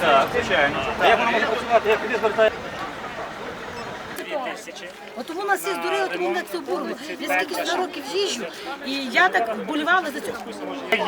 Так, звичайно. А як працювати, як люди звертають? Звертає? От у нас всі здурили, тому мене це обурило. Я скільки сюди років їжджу, і я так вболівала за цю.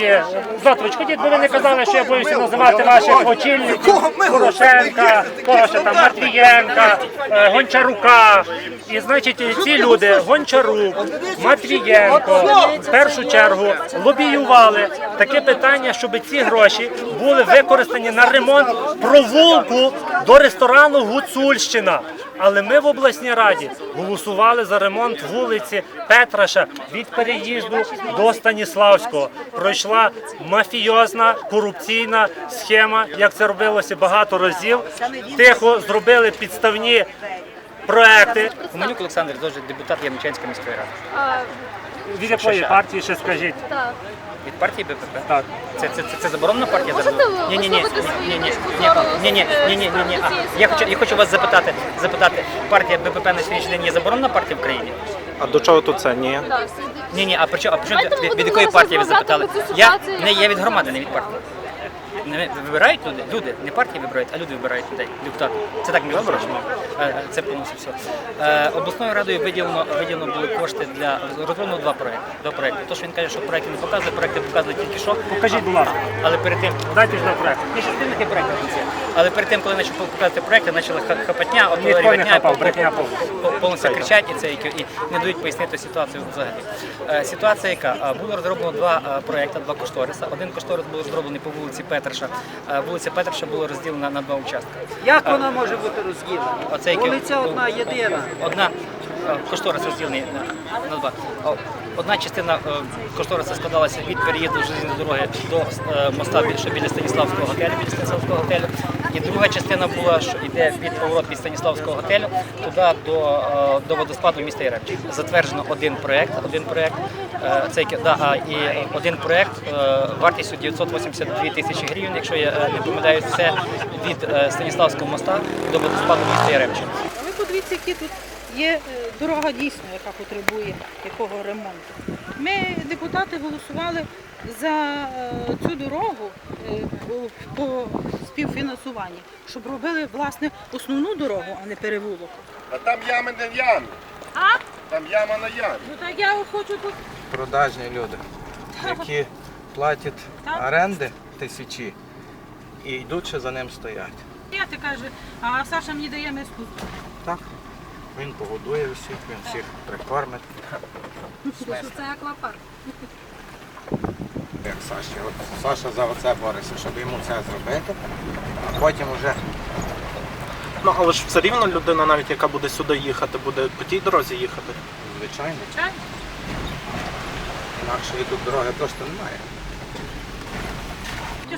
Є. Златович, ходіть, бо ви не казали, що я боюся називати ваших очільників. Порошенка, того, що там Матвієнка, е, Гончарука. І значить, ці люди, Гончарук, Матвієнко, в першу чергу лобіювали таке питання, щоб ці гроші були використані на ремонт провулку до ресторану Гуцульщина. Але ми в обласній раді голосували за ремонт вулиці Петраша від переїзду до Станіславського. Пройшла мафіозна корупційна схема, як це робилося багато разів. Тихо зробили підставні проекти. Гуменюк Олександр Дожик, депутат Ямчанської міської ради. Від якої партії ще скажіть? Від партії БПП. Так. Це, це, це, це заборонена партія Можете Ні, ні, ні, ні, ні, ні, ні, ні, ні, ні, ні, ні. А, Я хочу, я хочу вас запитати, запитати, партія БПП на сьогоднішній день є заборонена партія в країні? А до чого тут це? Ні. Ні, ні, а при чому, а при чому від, від якої партії ви запитали? Я не я від громади, не від партії. Не вибирають люди, люди, не партії вибирають, а люди вибирають людей, депутати. Це так між іншим. Е, Це повністю все. Е, Обласною радою виділено, виділено були кошти для розроблено два проекти. Два проекти. То, що він каже, що проекти не показує, проекти показують тільки що. Покажіть, будь ласка. Але перед тим Дайте ж на проект. ні, що таке проекти в кінці. Але перед тим, коли почав показувати проекти, почала ха- хапатня, от рівня, повністю кричать і це і не дають пояснити ситуацію взагалі. Е, Ситуація яка Е, було розроблено два е, проекти, два кошториса. Один кошторис був розроблений по вулиці Петраша. Е, Вулиця Петриша була розділена на два участки. Як вона може бути розділена? Оце Вулиця одна єдина. Одна е, кошторис розділений на, на два. Одна частина е, кошториса складалася від переїзду железної дороги до е, моста біля Станіславського готелю, біля Станіславського готелю. І друга частина була, що йде від поворот від Станіславського готелю туди до, е, до водоспаду міста Яремче. Затверджено один проект, один проект. е, Це да, і один проект е, вартістю 982 тисячі гривень, якщо я е, не помиляюсь, це від е, Станіславського моста до водоспаду міста Яремче. А ви подивіться, які тут є е, дорога дійсно, яка потребує якого ремонту. Ми, депутати, голосували за е, цю дорогу е, по- співфінансуванні, щоб робили власне основну дорогу, а не перевулок. А там ями не ями. А? Там яма на ямі. Ну так я хочу тут. Продажні люди, які платять Так. оренди тисячі і йдуть, ще за ним стоять. Я ти каже, а Саша мені дає миску. Так. Він погодує всіх, він всіх прикормить. Це аквапарк. Як Саші, от Саша за оце бореться, щоб йому це зробити, а потім вже Ну, але ж все рівно людина, навіть яка буде сюди їхати, буде по тій дорозі їхати. звичайно, Чай? інакшої тут дороги просто немає.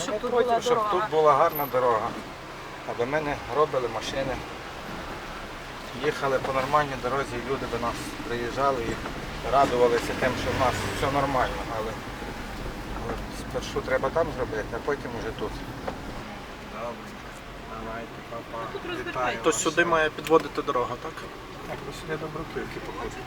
Щоб тут Потім, була щоб тут була гарна дорога. Аби ми не робили машини. Їхали по нормальній дорозі, і люди до нас приїжджали і радувалися тим, що в нас все нормально. Але, але спершу треба там зробити, а потім уже тут. Добре. Давайте, папа. Вітаю То сюди має підводити дорога, так? Так, ви сюди добротівки походять.